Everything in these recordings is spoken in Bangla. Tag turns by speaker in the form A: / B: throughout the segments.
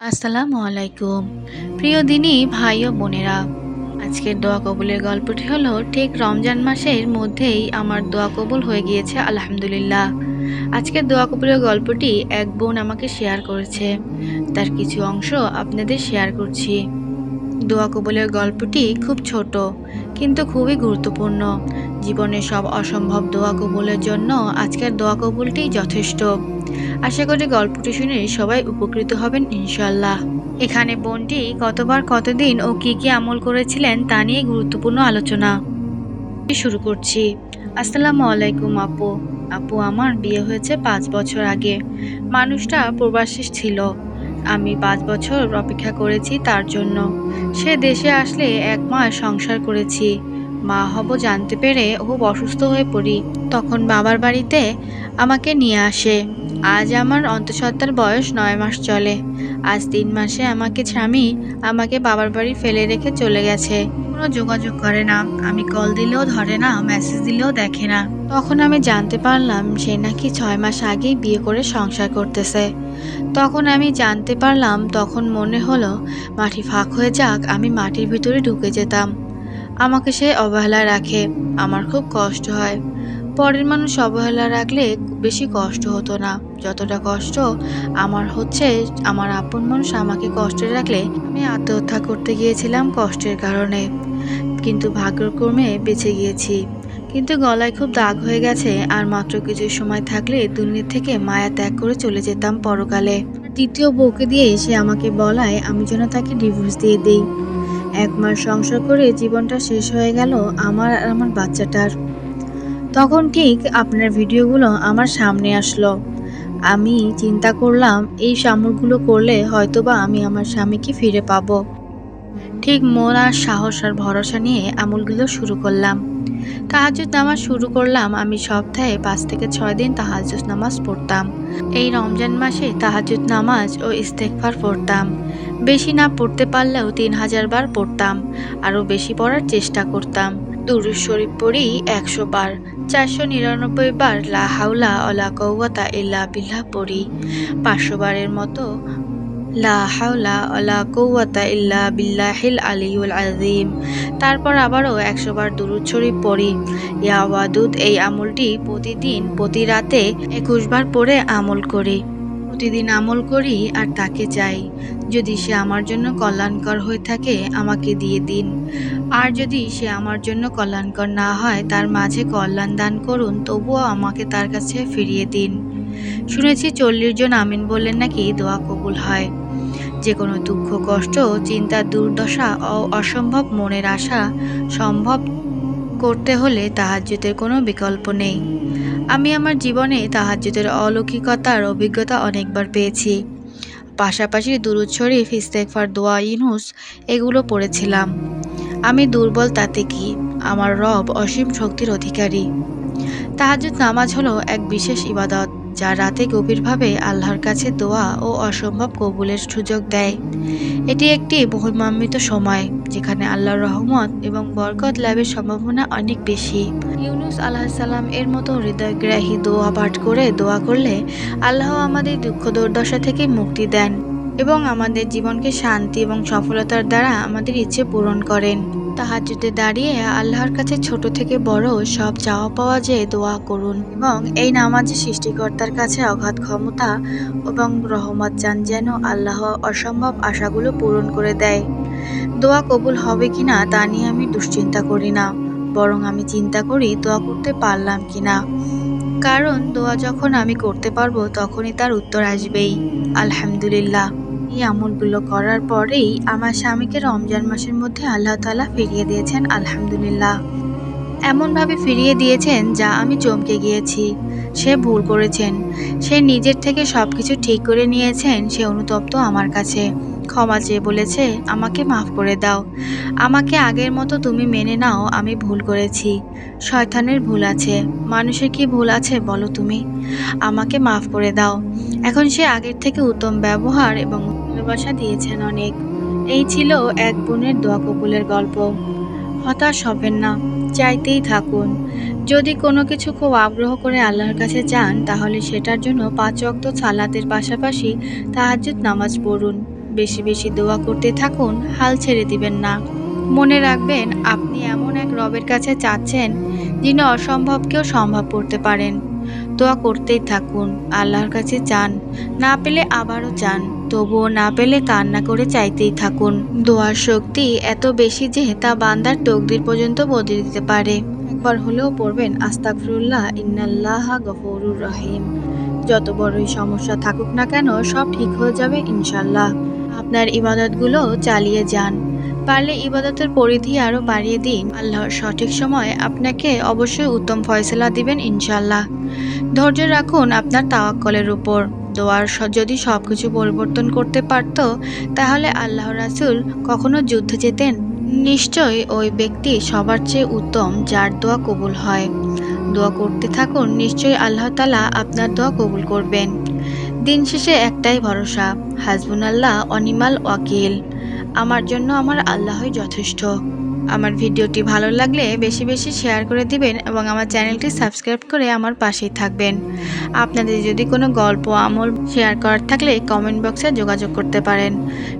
A: আসসালামু আলাইকুম। প্রিয় দিনই ভাই ও বোনেরা, আজকের দোয়া কবুলের গল্পটি হলো, ঠিক রমজান মাসের মধ্যেই আমার দোয়া কবুল হয়ে গিয়েছে, আলহামদুলিল্লাহ। আজকের দোয়া কবুলের গল্পটি এক বোন আমাকে শেয়ার করেছে। তার কিছু অংশ আপনাদের শেয়ার করছি। দোয়া কবুলের গল্পটি খুব ছোট, কিন্তু খুবই গুরুত্বপূর্ণ। জীবনের সব অসম্ভব দোয়া কবুলের জন্য আজকের দোয়া কবুলটি যথেষ্ট। আশা করি গল্পটি শুনে সবাই উপকৃত হবেন ইনশাল্লাহ এখানে বোনটি কতবার কতদিন ও কি কি আমল করেছিলেন তা নিয়ে গুরুত্বপূর্ণ আলোচনা শুরু করছি। আসসালামু আলাইকুম আপু। আপু, আমার বিয়ে হয়েছে পাঁচ বছর আগে। মানুষটা প্রবাসী ছিল। আমি পাঁচ বছর অপেক্ষা করেছি তার জন্য। সে দেশে আসলে এক মাস সংসার করেছি। মা হব জানতে পেরে খুব অসুস্থ হয়ে পড়ি। তখন বাবার বাড়িতে আমাকে নিয়ে আসে। আজ আমার অন্তঃসত্ত্বার বয়স নয় মাস চলে। আজ তিন মাসে আমাকে স্বামী আমাকে বাবার বাড়ি ফেলে রেখে চলে গেছে। কোনো যোগাযোগ করে না। আমি কল দিলেও ধরে না, মেসেজ দিলেও দেখে না। তখন আমি জানতে পারলাম সে নাকি ছয় মাস আগেই বিয়ে করে সংসার করতেছে। তখন আমি জানতে পারলাম, তখন মনে হলো, মাটি ফাঁক হয়ে যাক, আমি মাটির ভিতরে ঢুকে যেতাম। আমাকে সে অবহেলা রাখে, আমার খুব কষ্ট হয়। পরের মানুষ অবহেলা রাখলে বেশি কষ্ট হতো না। যতটা কষ্ট আমার হচ্ছে, আমার আপন মানুষ আমাকে কষ্টে রাখলে আমি আত্মহত্যা করতে গিয়েছিলাম কষ্টের কারণে। কিন্তু ভাগ্যক্রমে বেঁচে গিয়েছি। কিন্তু গলায় খুব দাগ হয়ে গেছে, আর মাত্র কিছু সময় থাকলে দুনিয়া থেকে মায়া ত্যাগ করে চলে যেতাম পরকালে। তৃতীয় বউকে দিয়ে সে আমাকে বলায়, আমি যেন তাকে ডিভোর্স দিয়ে দেই। এক মাস সংসার করে জীবনটা শেষ হয়ে গেল আমার আর আমার বাচ্চাটার। তখন ঠিক আপনার ভিডিওগুলো আমার সামনে আসলো। আমি চিন্তা করলাম, এই সামরগুলো করলে হয়তোবা আমি আমার স্বামীকে ফিরে পাবো। ঠিক মন আর সাহস আর ভরসা নিয়ে আমলগুলো শুরু করলাম। তাহাজুদ নামাজ শুরু করলাম। আমি সপ্তাহে পাঁচ থেকে ছয় দিন তাহাজুদ নামাজ পড়তাম। এই রমজান মাসে তাহাজুদ নামাজ ও ইস্তেকফার পড়তাম। বেশি না পড়তে পারলেও তিন হাজার বার পড়তাম, আরও বেশি পড়ার চেষ্টা করতাম। দুরুজ শরীফ পড়ি একশো বার, চারশো নিরানব্বই বার লা হাউলা অলা কৌয়াতা ইল্লা বিল্লাহ পড়ি। পাঁচশো বারের মতো লা হাওলা ওয়ালা কুওয়াতা ইল্লা বিল্লাহিল আলিউল আযীম। তারপর আবারও একশো বার দুরূদ শরীফ পড়ি। ইয়া ওয়াদুদ, এই আমলটি প্রতিদিন, প্রতি রাতে একুশ বার পড়ে আমল করি। প্রতিদিন আমল করি আর তাকে চাই। যদি সে আমার জন্য কল্যাণকর হয়ে থাকে, আমাকে দিয়ে দিন। আর যদি সে আমার জন্য কল্যাণকর না হয়, তার মাঝে কল্যাণ দান করুন, তবুও আমাকে তার কাছে ফিরিয়ে দিন। শুনেছি চল্লিশ জন আমিন বললেন নাকি দোয়া কবুল হয়। যে কোনো দুঃখ, কষ্ট, চিন্তা, দুর্দশা ও অসম্ভব মনের আশা সম্ভব করতে হলে তাহাজ্যতের কোনো বিকল্প নেই। আমি আমার জীবনে তাহাজ্যতের অলৌকিকতার অভিজ্ঞতা অনেকবার পেয়েছি। পাশাপাশি দুরুদ শরীফ ইস্তেকফার দোয়া, ইনুস, এগুলো পড়েছিলাম। আমি দুর্বল তাতে কি? আমার রব অসীম শক্তির অধিকারী। তাহাজ্জুদ নামাজ হলো এক বিশেষ ইবাদত, যা রাতে গভীরভাবে আল্লাহর কাছে দোয়া ও অসম্ভব কবুলের সুযোগ দেয়। এটি একটি বহুমান্বিত সময়, যেখানে আল্লাহর রহমত এবং বরকত লাভের সম্ভাবনা অনেক বেশি। ইউনুস আল্লাহ সাল্লাম এর মতো হৃদয়গ্রাহী দোয়া পাঠ করে দোয়া করলে আল্লাহ আমাদের দুঃখ দুর্দশা থেকে মুক্তি দেন এবং আমাদের জীবনকে শান্তি এবং সফলতার দ্বারা আমাদের ইচ্ছে পূরণ করেন। তাহাজুদে দাঁড়িয়ে আল্লাহর কাছে ছোট থেকে বড় সব চাওয়া পাওয়া যে দোয়া করুন এবং এই নামাজে সৃষ্টিকর্তার কাছে অগাধ ক্ষমতা এবং রহমত চান যেন আল্লাহ অসম্ভব আশাগুলো পূরণ করে দেয়। দোয়া কবুল হবে কিনা তা নিয়ে আমি দুশ্চিন্তা করি না। বরং আমি চিন্তা করি দোয়া করতে পারলাম কি না কারণ দোয়া যখন আমি করতে পারব তখনই তার উত্তর আসবেই। আলহামদুলিল্লাহ। এই আমলগুলো করার পরেই আমার স্বামীকে রমজান মাসের মধ্যে আল্লাহ তালা ফিরিয়ে দিয়েছেন, আলহামদুলিল্লাহ। এমনভাবে ফিরিয়ে দিয়েছেন যা আমি চমকে গিয়েছি। সে ভুল করেছেন। সে নিজের থেকে সব কিছু ঠিক করে নিয়েছেন, সে অনুতপ্ত আমার কাছে। ক্ষমা চেয়ে বলেছে, আমাকে মাফ করে দাও। আমাকে আগের মতো তুমি মেনে নাও, আমি ভুল করেছি। শয়তানের ভুল আছে। মানুষের কি ভুল আছে বলো তুমি? আমাকে মাফ করে দাও। এখন সে আগের থেকে উত্তম ব্যবহার এবং ভালোবাসা দিয়েছেন অনেক। এই ছিল এক বোনের দোয়া কবুলের গল্প। হতাশ হবেন না, চাইতেই থাকুন। যদি কোনো কিছু খুব আগ্রহ করে আল্লাহর কাছে চান, তাহলে সেটার জন্য পাঁচ অক্ত সালাতের পাশাপাশি তাহাজ্জুদ নামাজ পড়ুন। বেশি বেশি দোয়া করতে থাকুন, হাল ছেড়ে দিবেন না। মনে রাখবেন, আপনি এমন এক রবের কাছে চাচ্ছেন, যিনি অসম্ভবকেও সম্ভব করতে পারেন। দোয়া করতেই থাকুন, আল্লাহর কাছে চান, না পেলে আবারও চান, তবুও না পেলে কান্না করে চাইতেই থাকুন। দোয়ার শক্তি এত বেশি যে তা বান্দার তকদির পর্যন্ত বদলে দিতে পারে। একবার হলেও পড়বেন, আস্তাগফিরুল্লাহ, ইন্নাল্লাহ গফুরুর রহিম। যত বড়ই সমস্যা থাকুক না কেন, সব ঠিক হয়ে যাবে, ইনশাল্লাহ। আপনার ইবাদতগুলো চালিয়ে যান। পারলে ইবাদতের পরিধি আরও বাড়িয়ে দিন। আল্লাহর সঠিক সময় আপনাকে অবশ্যই উত্তম ফয়সলা দিবেন ইনশাল্লাহ ধৈর্য রাখুন আপনার তাওয়াক্কলের উপর। দোয়ার যদি সব কিছু পরিবর্তন করতে পারত, তাহলে আল্লাহ রাসূল কখনো যুদ্ধে যেতেন। নিশ্চয়ই ওই ব্যক্তি সবার চেয়ে উত্তম, যার দোয়া কবুল হয়। দোয়া করতে থাকুন, নিশ্চয়ই আল্লাহ তালা আপনার দোয়া কবুল করবেন। দিন শেষে একটাই ভরসা হাসবুন আল্লাহ অনিমাল, ওয়াকিল। আমার জন্য আমার আল্লাহই যথেষ্ট। আমার ভিডিওটি ভালো লাগলে বেশি বেশি শেয়ার করে দিবেন এবং আমার চ্যানেলটি সাবস্ক্রাইব করে আমার পাশেই থাকবেন। আপনাদের যদি কোনো গল্প, আমল শেয়ার করার থাকলে কমেন্ট বক্সে যোগাযোগ করতে পারেন।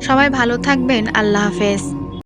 A: সবাই ভালো থাকবেন। আল্লাহ হাফেজ।